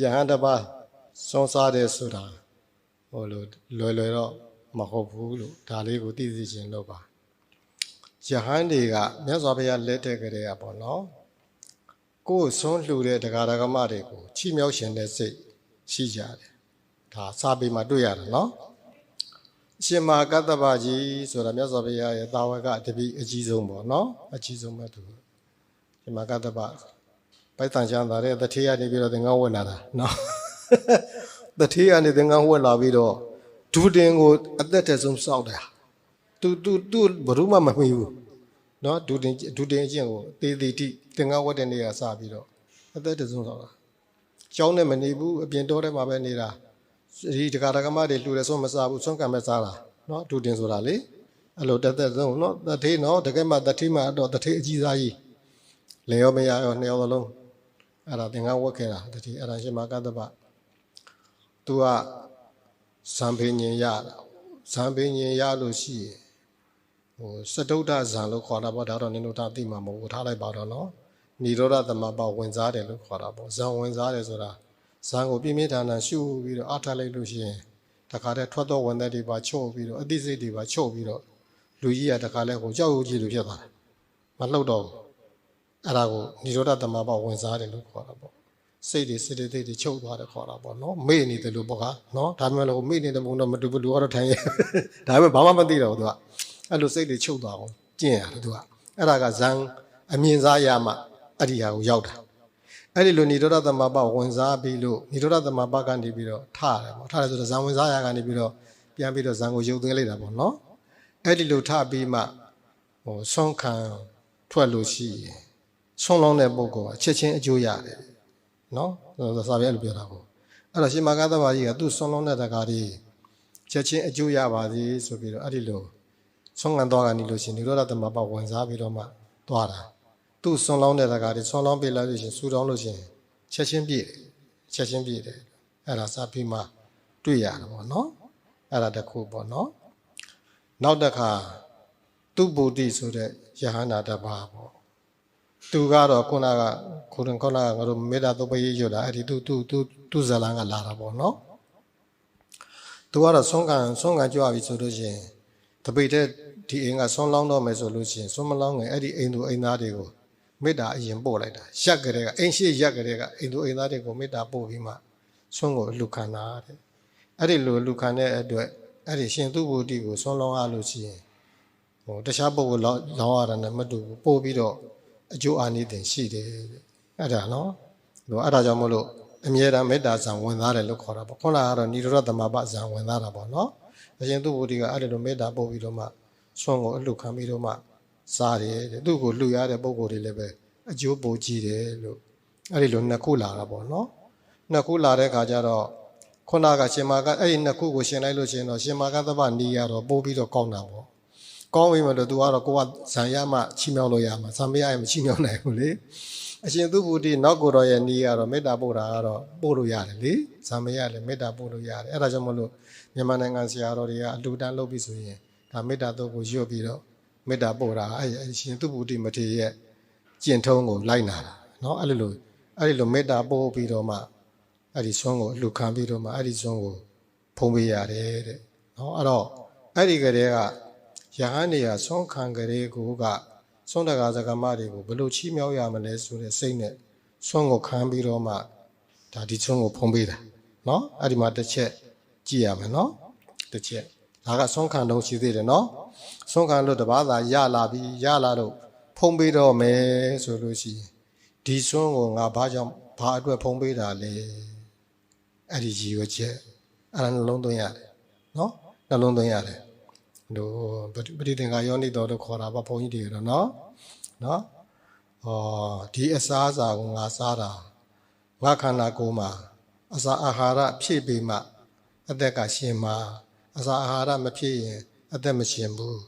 ယဟန်တစ်ပါးစွန့်စားတယ်ဆိုတာဟိုလိုလွယ်လွယ်တော့မဟုတ်ဘူးလို့ဒါလေးကိုသိသိချင်းလုပ်ပါယဟန်တွေကမြတ်စွာဘုရားလက်ထက်ကလေးอ่ะပေါ့နော်ကိုယ်စွန့်လှူတဲ့တရားဓမ္မတွေကိုချီးမြှောက်ရှင်တဲ့စိတ်ရှိကြတယ်ဒါစာပေမှာတွေ့ရတယ်နော်အရှင်မဟာကတ္တဗကြီးဆိုတာမြတ်စွာဘုရားရဲ့တာဝကတပိအကြီးဆုံးပေါ့နော်အကြီးဆုံးပဲသူရှင်မဟာကတ္တဗ ပိုက်တန်ချမ်းသာတဲ့တထေးကနေပြီးတော့သင်္ကန်းဝတ်လာတာနော်တထေးကနေသင်္ကန်းဝတ်လာပြီးတော့ဒူတင်ကိုအသက်တဆုံးစောက်တာသူသူသူဘယ်သူမှမမှီဘူးနော်ဒူတင်ဒူတင်အကျင့်ကိုတေးသေးတိသင်္ကန်းဝတ်တဲ့နေရာစပြီးတော့အသက်တဆုံးစောက်တာကျောင်းနဲ့မနေဘူးအပြင်တော်ထဲမှာပဲနေတာဒီတက္ကရာကမတွေလှူတယ်ဆုံးမစားဘူးဆုံးကံမဲ့စားတာနော်ဒူတင်ဆိုတာလေအဲ့လိုတက်တက်ဆုံးနော်တထေးနော်တကယ်မှတထေးမှတော့တထေးအကြီးစားကြီးလေရောမရရောနှစ်ယောက်သလုံး အဲ့ဒါသင်္ကန်းဝတ်ခဲ့တာတတိအဲ့ဒါရှင်မကတ္တပသူကဇံဖေညင်ရတာဇံဖေညင်ရလို့ရှိရင်ဟိုစတုဒ္ဒဇံလို့ခေါ်တာပေါ့ဒါတော့နင်တို့ဒါသိမှာမဟုတ်ဘူးထားလိုက်ပါတော့နော်និရောဓသမပဝင်စားတယ်လို့ခေါ်တာပေါ့ဇံဝင်စားတယ်ဆိုတာဇံကိုပြင်းပြထန်ထန်ရှုပြီးတော့အထားလိုက်လို့ရှိရင်တခါတည်းထွက်တော့ဝင်တဲ့တွေပါချုပ်ပြီးတော့အသိစိတ်တွေပါချုပ်ပြီးတော့လူကြီးကတခါလဲဟိုကြောက်ရွံ့ကြီးလိုဖြစ်သွားတယ်မလှုပ်တော့ဘူး အဲ့ဒါကိုនិရောဓသမဘဝင်စားတယ်လို့ခေါ်တာပေါ့စိတ်တွေစိတ်တွေတွေချုပ်သွားတယ်ခေါ်တာပေါ့နော်မေ့နေတယ်လို့ပေါ့ကနော်ဒါပေမဲ့လို့မေ့နေတဲ့ပုံတော့မတူဘူးလူကတော့ထိုင်ရဒါပေမဲ့ဘာမှမသိတော့ဘူးသူကအဲ့လိုစိတ်တွေချုပ်သွားအောင်ကျင့်ရတယ်သူကအဲ့ဒါကဇန်အမြင်စားရမှအဲ့ဒီဟာကိုရောက်တာအဲ့ဒီလိုនិရောဓသမဘဝင်စားပြီးလို့និရောဓသမဘကနေပြီးတော့ထရတယ်ပေါ့ထတယ်ဆိုတော့ဇန်ဝင်စားရကနေပြီးတော့ပြန်ပြီးတော့ဇန်ကိုရုပ်သွင်းလိုက်တာပေါ့နော်အဲ့ဒီလိုထပြီးမှဟိုဆုံးခံထွက်လို့ရှိရင် ဆုံးလောင်းတဲ့ပုဂ္ဂိုလ်ကအချက်ချင်းအကျိုးရတယ်နော်စာပြအဲ့လိုပြောတာကိုအဲ့တော့ရှင်မဂ္ဂသဘာကြီးကသူ့ဆုံးလောင်းတဲ့တကားကြီးချက်ချင်းအကျိုးရပါစေဆိုပြီးတော့အဲ့ဒီလိုဆုံးခံသွားကနေလို့ရှင်និရောဓသမပဝင်စားပြီးတော့မှသွားတာသူ့ဆုံးလောင်းတဲ့တကားကြီးဆုံးလောင်းပေးလိုက်လို့ရှင်ဆူတောင်းလို့ရှင်ချက်ချင်းပြည့်တယ်ချက်ချင်းပြည့်တယ်အဲ့ဒါစာပြီးမှတွေ့ရတယ်ပေါ့နော်အဲ့ဒါတစ်ခုပေါ့နော်နောက်တစ်ခါသူဗုဒ္ဓဆိုတဲ့ယဟန္တာတစ်ပါးပေါ့ သူကတော့ခုနကခုနခုနကငါတို့မေတ္တာသုပရေးရွတ်တာအဲ့ဒီသူသူသူသူဇလန်ကလာတာပေါ့နော်သူကတော့ဆုံးခံဆုံးခံကြွပြီဆိုလို့ရှိရင်တပိတ်တဲ့ဒီအိမ်ကဆုံးလောင်းတော့မယ်ဆိုလို့ရှိရင်ဆုံးမလောင်းငယ်အဲ့ဒီအိမ်သူအိမ်သားတွေကိုမေတ္တာအရင်ပို့လိုက်တာရက်ကြတဲ့ကအိမ်ရှိရက်ကြတဲ့ကအိမ်သူအိမ်သားတွေကိုမေတ္တာပို့ပြီးမှဆုံးကိုလူခံတာတဲ့အဲ့ဒီလိုလူခံတဲ့အတွက်အဲ့ဒီရှင်သူဗုဒ္ဓကိုဆုံးလောင်းရလို့ရှိရင်ဟိုတခြားပုဂ္ဂိုလ်လောင်းလောင်းရတာနဲ့မတူဘူးပို့ပြီးတော့ အကျိုးအာနိသင်ရှိတယ်တဲ့အဲ့ဒါနော်ဟိုအဲ့ဒါကြောင့်မို့လို့အမြဲတမ်းမေတ္တာဇံဝင်သားတယ်လို့ခေါ်တာပေါ့ခုနကတော့និရောဓသမဘဇံဝင်သားတာပေါ့နော်အရှင်သူဗုဒ္ဓကအဲ့ဒီလိုမေတ္တာပို့ပြီးတော့မှဆွမ်းကိုအလှခံပြီးတော့မှစားတယ်တဲ့သူ့ကိုလှူရတဲ့ပုံကိုယ်တွေလည်းပဲအကျိုးပိုကြည့်တယ်လို့အဲ့ဒီလိုနှစ်ခုလာတာပေါ့နော်နှစ်ခုလာတဲ့ခါကျတော့ခုနကရှင်မာကအဲ့ဒီနှစ်ခုကိုရှင်လိုက်လို့ရှင်တော့ရှင်မာကသဗ္ဗနီးရတော့ပို့ပြီးတော့ကောင်းတာပေါ့ ကောင်းပြီမလို့ तू ကတော့ကိုကဇံရမှချီးမြှောက်လို့ရမှာဇံမရရင်မချီးမြှောက်နိုင်ဘူးလေအရှင်သူဗုဒ္ဓနောက်ကိုယ်တော်ရဲ့နီးကတော့မေတ္တာပို့တာကတော့ပို့လို့ရတယ်လေဇံမရလည်းမေတ္တာပို့လို့ရတယ်အဲ့ဒါကြောင့်မလို့မြန်မာနိုင်ငံဆရာတော်တွေကအလူတန်းလုပ်ပြီးဆိုရင်ဒါမေတ္တာတော့ကိုရွတ်ပြီးတော့မေတ္တာပို့တာအဲ့အရှင်သူဗုဒ္ဓမထေရရဲ့ကျင့်ထုံးကိုလိုက်နာတာเนาะအဲ့လိုလိုအဲ့ဒီလိုမေတ္တာပို့ပြီးတော့မှအဲ့ဒီဆွမ်းကိုအလူခံပြီးတော့မှအဲ့ဒီဆွမ်းကိုဖုံးပေးရတယ်တဲ့เนาะအဲ့တော့အဲ့ဒီကလေးက ယဟန်နေရဆုံးခံကလေးကိုကဆုံးတကားစကမတွေကိုဘယ်လိုချီးမြှောက်ရမလဲဆိုတဲ့စိတ်နဲ့ဆုံးကိုခံပြီးတော့မှဒါဒီဆုံးကိုဖုံးပေးတာเนาะအဲ့ဒီမှာတစ်ချက်ကြည့်ရမယ်เนาะတစ်ချက်ဒါကဆုံးခံတော့ရှိသေးတယ်เนาะဆုံးခံလို့တပားသာရလာပြီရလာတော့ဖုံးပေးတော့မယ်ဆိုလို့ရှိရင်ဒီဆုံးကိုငါဘာကြောင့်ဘာအတွက်ဖုံးပေးတာလဲအဲ့ဒီရည်ရွယ်ချက်အဲ့ဒါနှလုံးသွင်းရတယ်เนาะနှလုံးသွင်းရတယ် တို့ပဋိသင်္ခါယောနိတော်တို့ခေါ်တာပါဘုန်းကြီးတွေတော့နော်နော်ဩဒီအစားအစာကိုငါစားတာငါခန္ဓာကိုယ်မှာအစာအာဟာရဖြည့်ပြီးမှအသက်ကရှင်မှာအစာအာဟာရမဖြည့်ရင် အသက်မရှင်ဘူး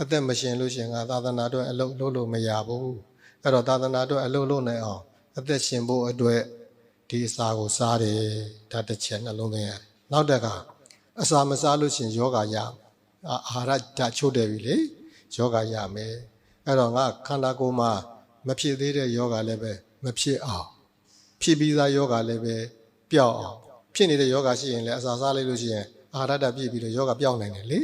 အသက်မရှင်လို့ရှင်ငါသာသနာအတွက်အလုပ်လုပ်လို့မရဘူးအဲ့တော့သာသနာအတွက်အလုပ်လုပ်နိုင်အောင်အသက်ရှင်ဖို့အတွက်ဒီအစာကိုစားတယ်ဒါတစ်ချက်နှလုံးသွင်းရတယ်နောက်တစ်ခါအစာမစားလို့ရှင်ယောဂရမယ် အာအာဟာရဓာတ်ချို့တယ်ပြီလေယောဂရမယ်အဲ့တော့ငါခန္ဓာကိုယ်မှာမဖြစ်သေးတဲ့ယောဂလည်းပဲမဖြစ်အောင်ဖြစ်ပြီးသားယောဂလည်းပဲပျောက်အောင်ဖြစ်နေတဲ့ယောဂရှိရင်လည်းအစာစားလိုက်လို့ရှိရင်အာဟာရဓာတ်ပြည့်ပြီးတော့ယောဂပျောက်နိုင်တယ်လေ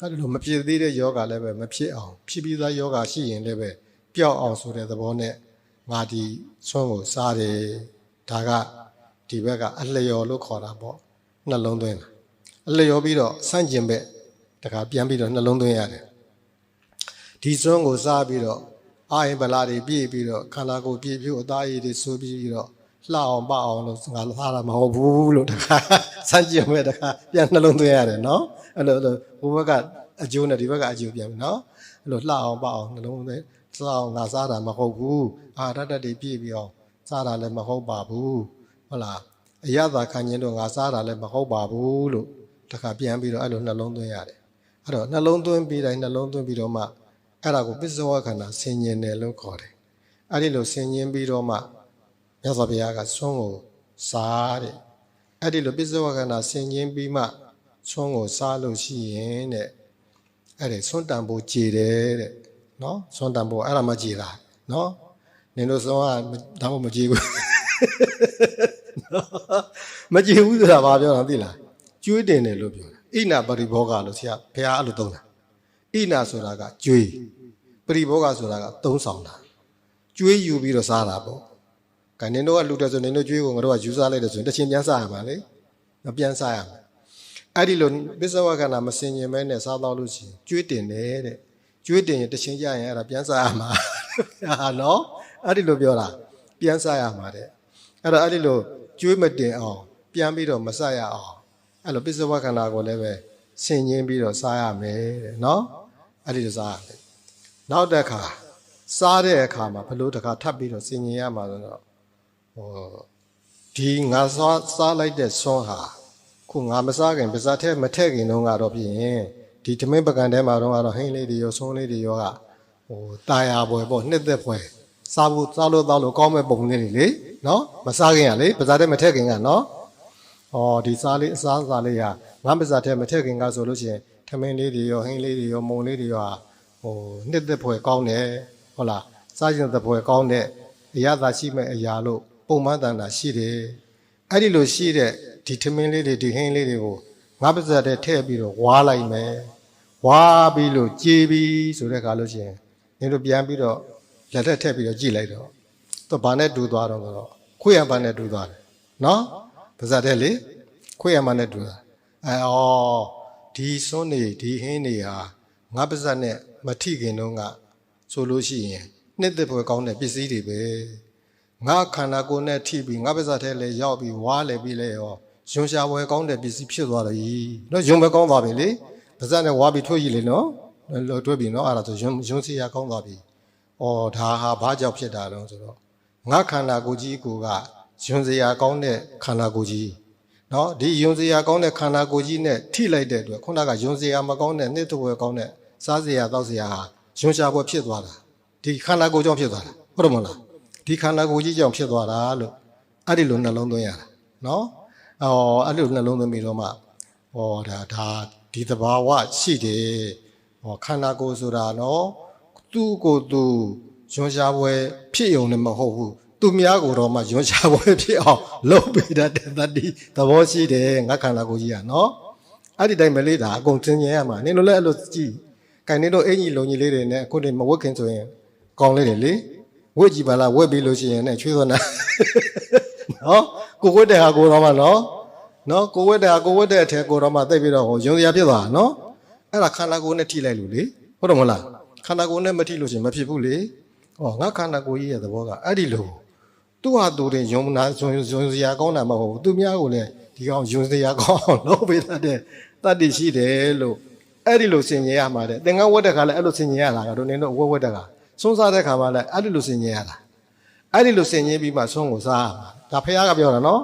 အဲ့ဒါလိုမဖြစ်သေးတဲ့ယောဂလည်းပဲမဖြစ်အောင်ဖြစ်ပြီးသားယောဂရှိရင်လည်းပဲပျောက်အောင်ဆိုတဲ့သဘောနဲ့ငါဒီဆွမ်းကိုစားတယ်ဒါကဒီဘက်ကအလျော်လို့ခေါ်တာပေါ့နှလုံးသွင်းတာအလျော်ပြီးတော့စန့်ကျင်ဘက် တခါပြန်ပြီးတော့နှလုံးသွင်းရတယ်ဒီစွန်းကိုစားပြီးတော့အာရင်ဗလာတွေပြည့်ပြီးတော့ခန္ဓာကိုယ်ပြည့်ပြည့်အသားရည်တွေဆိုပြီးပြီးတော့လှအောင်ပအောင်လို့ငါစားတာမဟုတ်ဘူးလို့တခါစမ်းကြည့်မဲ့တခါပြန်နှလုံးသွင်းရတယ်နော်အဲ့လိုအဲ့လိုဘိုးဘက်ကအကျိုးနဲ့ဒီဘက်ကအကျိုးပြန်ပြီနော်အဲ့လိုလှအောင်ပအောင်နှလုံးသွင်းစားအောင်ငါစားတာမဟုတ်ဘူးအာရတ္တတွေပြည့်ပြီးအောင်စားတာလည်းမဟုတ်ပါဘူးဟုတ်လားအရသာခံခြင်းတော့ငါစားတာလည်းမဟုတ်ပါဘူးလို့တခါပြန်ပြီးတော့အဲ့လိုနှလုံးသွင်းရတယ် အဲ့တော့နှလုံးသွင်းပြီးတိုင်းနှလုံးသွင်းပြီးတော့မှ အဲ့ဒါကိုပစ္စဝခန္ဓာဆင်ញင်တယ်လို့ခေါ်တယ်။အဲ့ဒီလိုဆင်ញင်ပြီးတော့မှမြတ်စွာဘုရားကဆွမ်းကိုစားတဲ့။အဲ့ဒီလိုပစ္စဝခန္ဓာဆင်ញင်ပြီးမှဆွမ်းကိုစားလို့ရှိရင်တဲ့အဲ့ဒီဆွမ်းတန်ဖို့ကြည်တယ်တဲ့။နော်ဆွမ်းတန်ဖို့အဲ့ဒါမှကြည်တာနော်။နင်တို့ဆွမ်းကဒါမှမကြည်ဘူး။မကြည်ဘူးဆိုတာဘာပြောတာသိလား။ကျွေးတင်တယ်လို့ပြောတာ။ ဣနာပရိဘောဂလို့ဆရာဘုရားအဲ့လိုသုံးတာ။ဣနာဆိုတာကကျွေးပရိဘောဂဆိုတာကသုံးဆောင်တာကျွေးယူပြီးတော့စားတာပေါ့။ကဲနင်တို့ကလူတယ်ဆိုနင်တို့ကျွေးကိုငါတို့ကယူစားလိုက်တယ်ဆိုရင်တစ်ချင်းပြန်စားရမှာလေ။မပြန်စားရမှာ။အဲ့ဒီလိုပစ္စဝကနာမစင်ញင်မဲနဲ့စားတော့လို့ရှိရင်ကျွေးတင်တယ်တဲ့။ကျွေးတင်ရင်တစ်ချင်းကြရင်အဲ့ဒါပြန်စားရမှာ။ဟာနော်။အဲ့ဒီလိုပြောတာပြန်စားရမှာတဲ့။အဲ့တော့အဲ့ဒီလိုကျွေးမတင်အောင်ပြန်ပြီးတော့မစားရအောင် အဲ့လိုပစ္စဝခန္ဓာကိုလည်းပဲဆင်ញင်းပြီးတော့စားရမယ်တဲ့နော်အဲ့ဒီလိုစားရမယ်နောက်တစ်ခါစားတဲ့အခါမှာဘလို့တစ်ခါထပ်ပြီးတော့ဆင်ញင်းရမှာဆိုတော့ဟိုဒီငါစားစားလိုက်တဲ့ဆွမ်းဟာခုငါမစားခင်ပါစားထဲမထည့်ခင်တုန်းကတော့ပြင်ဒီဓမင်းပကံထဲမှာတော့ကတော့ဟင်းလေးတွေရောဆွမ်းလေးတွေရောကဟိုတာယာပွဲပေါ့နှစ်သက်ပွဲစားဖို့စားလို့တော့လို့ကောင်းမဲ့ပုံလေးတွေလေနော်မစားခင်ကလေပါစားထဲမထည့်ခင်ကနော် ဩဒီစားလေးအစားအစာလေးဟာငါပါဇာထဲမထည့်ခင်ကဆိုလို့ရှိရင်သမင်းလေးတွေရောဟင်းလေးတွေရောမုံလေးတွေရောဟိုနှစ်သက်ပွဲကောင်းတယ်ဟုတ်လားစားရင်သက်ပွဲကောင်းတဲ့အရသာရှိမဲ့အရာလို့ပုံမှန်တန်တာရှိတယ်အဲ့ဒီလိုရှိတဲ့ဒီထမင်းလေးတွေဒီဟင်းလေးတွေကိုငါပါဇာထဲထည့်ပြီးတော့ဝါလိုက်မယ်ဝါပြီးလို့ကြေးပြီးဆိုတဲ့အခါလို့ရှိရင်နင်တို့ပြန်ပြီးတော့လက်ထက်ထည့်ပြီးတော့ကြည့်လိုက်တော့သူဘာနဲ့တူသွားတော့ဆိုတော့ခွေးရံဘာနဲ့တူသွားတယ်နော် ပါဇာထဲလေခွေးရံဘာနဲ့တူတာအဲဩဒီစွန်းနေဒီဟင်းနေဟာငါပါဇာနဲ့မထိခင်တုန်းကဆိုလို့ရှိရင်နှစ်သက်ပွဲကောင်းတဲ့ပစ္စည်းတွေပဲငါခန္ဓာကိုယ်နဲ့ထိပြီးငါပါဇာထဲလေရောက်ပြီးဝါလေပြီးလေရောယွန်ရှာပွဲကောင်းတဲ့ပစ္စည်းဖြစ်သွားတယ်နော်ယွန်ပဲကောင်းသွားပြီလေပါဇာနဲ့ဝါပြီးထွေးရည်လေနော်လို့တွဲပြီနော်အဲ့ဒါဆိုယွန်ယွန်စီယာကောင်းသွားပြီဩဒါဟာဘာကြောင့်ဖြစ်တာလဲဆိုတော့ငါခန္ဓာကိုယ်ကြီးကိုက ယွန်စီယာကောင်းတဲ့ခန္ဓာကိုယ်ကြီးနော်ဒီယွန်စီယာကောင်းတဲ့ခန္ဓာကိုယ်ကြီးနဲ့ထိလိုက်တဲ့အတွက်ခုနကယွန်စီယာမကောင်းတဲ့နှစ်သက်ပွဲကောင်းတဲ့စားစရာတောက်စရာဟာယွန်ရှာပွဲဖြစ်သွားတာဒီခန္ဓာကိုယ်ကြောင့်ဖြစ်သွားတာဟုတ်တယ်မလားဒီခန္ဓာကိုယ်ကြီးကြောင့်ဖြစ်သွားတာလို့အဲ့ဒီလိုနှလုံးသွင်းရတာနော်အော်အဲ့လိုနှလုံးသွင်းပြီးတော့မှဟောဒါဒါဒီသဘာဝရှိတယ်ဟောခန္ဓာကိုယ်ဆိုတာနော်သူ့ကိုယ်သူယွန်ရှာပွဲဖြစ်ုံနဲ့မဟုတ်ဘူး သူများကိုတော့မှယွန်ရှာပွဲဖြစ်အောင်လုပ်ပေးတတ်တဲ့တတိသဘောရှိတယ်ငါခန္ဓာကိုယ်ကြီးကနော်အဲ့ဒီတိုင်းမလေးဒါအကုန်သင်ញင်ရမှာနင်တို့လည်းအဲ့လိုကြည့်ကိုင်နေတော့အင်ကြီးလုံကြီးလေးတွေနဲ့အခုတည်းမဝတ်ခင်ဆိုရင်ကောင်းလေးတွေလေဝတ်ကြည့်ပါလားဝတ်ပြီးလို့ရှိရင်လည်းချွေးသွနာနော်ကိုဝတ်တဲ့ဟာကိုတော့မှနော်နော်ကိုဝတ်တဲ့ဟာကိုဝတ်တဲ့အထက်ကိုတော့မှသိပြီးတော့ဟိုယုံစရာဖြစ်သွားတာနော်အဲ့ဒါခန္ဓာကိုယ်နဲ့ထိလိုက်လို့လေဟုတ်တယ်မဟုတ်လားခန္ဓာကိုယ်နဲ့မထိလို့ရှိရင်မဖြစ်ဘူးလေဟောငါခန္ဓာကိုယ်ကြီးရဲ့သဘောကအဲ့ဒီလို သူ့ဟာသူတင်ယုံနာယုံယုံစရာကောင်းတာမဟုတ်ဘူးသူများကိုလည်းဒီကောင်ယုံစရာကောင်းအောင်လုပ်ပေးတတ်တဲ့တတ္တိရှိတယ်လို့ အဲ့ဒီလိုဆင်ញင်ရမှာတဲ့သင်္ကန်းဝတ်တဲ့ခါလည်းအဲ့လိုဆင်ញင်ရတာကတော့နင်တို့ဝတ်ဝတ်တဲ့ခါဆုံးစားတဲ့ခါမှလည်းအဲ့ဒီလိုဆင်ញင်ရတာအဲ့ဒီလိုဆင်ញင်ပြီးမှဆုံးကိုစားရမှာဒါဖះကပြောတာနော်